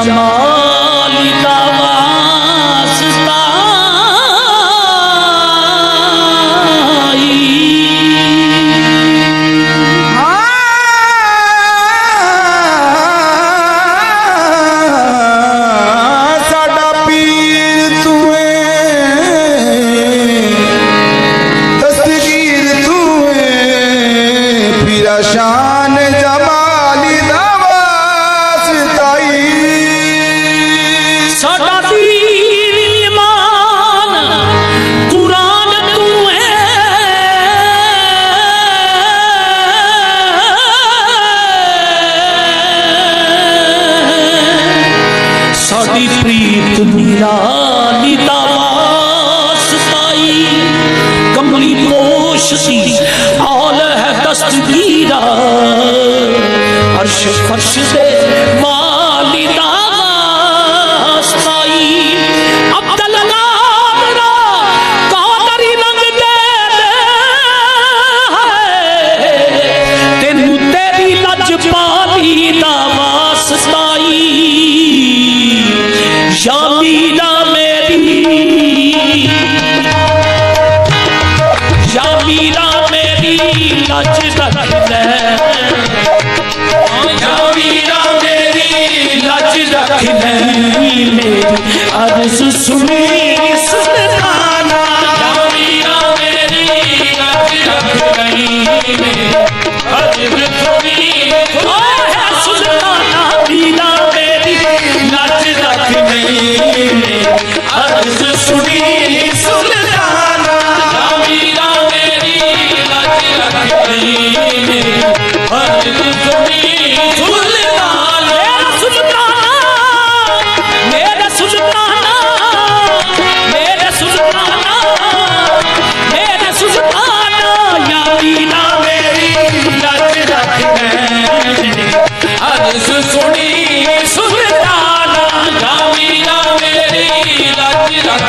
什么？ਦਸਤ ਦੀਰਾ ਅਰਸ਼ ਫਰਸ਼ ਦੇ ਮਾਲੀ ਦਾ ਵਾਸਤਾਈ ਅਬਦਲ ਨਾਮਰਾ ਕਾਦਰੀ ਲੰਗਦੇ ਹੈ ਤੈਨੂੰ ਤੇਰੀ ਲੱਜ ਪਾਲੀ ਦਾ ਵਾਸਤਾਈ ਸ਼ਾਮੀ ਦਾ ਮੇਰੀ। ਸ਼ਾਮੀ ਦਾ ਸੱਚ ਦੱਸਦਾ ਆਇਆ ਵੀਰਾ ਮੇਰੀ ਲੱਜ ਰੱਖ ਲੈ ਮੇਰੀ ਅਰਜ਼ ਸੁਣੀ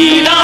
Marina